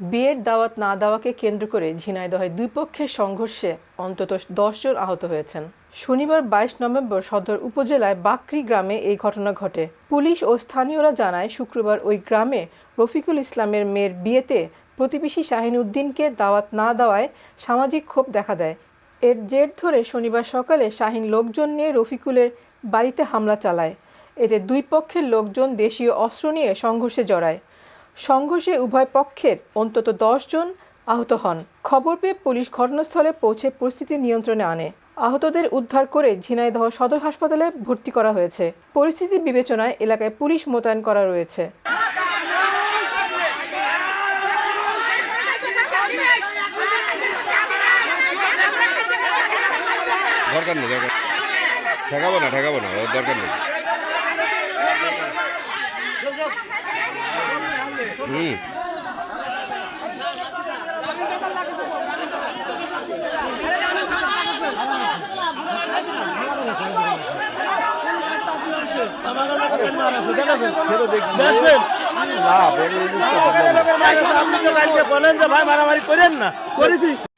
বিয়ের দাওয়াত না দেওয়াকে কেন্দ্র করে ঝিনাইদহে দুই পক্ষের সংঘর্ষে অন্তত জন আহত হয়েছেন। শনিবার বাইশ নভেম্বর সদর উপজেলায় বাকরি গ্রামে এই ঘটনা ঘটে। পুলিশ ও স্থানীয়রা জানায়, শুক্রবার ওই গ্রামে রফিকুল ইসলামের মেয়ের বিয়েতে প্রতিবেশী শাহিন উদ্দিনকে দাওয়াত না দেওয়ায় সামাজিক ক্ষোভ দেখা দেয়। এর জের ধরে শনিবার সকালে শাহিন লোকজন নিয়ে রফিকুলের বাড়িতে হামলা চালায়। এতে দুই পক্ষের লোকজন দেশীয় অস্ত্র নিয়ে সংঘর্ষে জড়ায়। সংঘর্ষে উভয় পক্ষের অন্তত দশ জন আহত হন। খবর পেয়ে পুলিশ ঘটনাস্থলে পৌঁছে পরিস্থিতি নিয়ন্ত্রণে আনে। আহতদের উদ্ধার করে ঝিনাইদহ সদর হাসপাতালে ভর্তি করা হয়েছে। পরিস্থিতি বিবেচনায় এলাকায় পুলিশ মোতায়েন করা রয়েছে। ঠেকাবো না ঠেকাবো না, দরকার নেই। বলেন যে ভাই মারামারি করেন না। করেছি।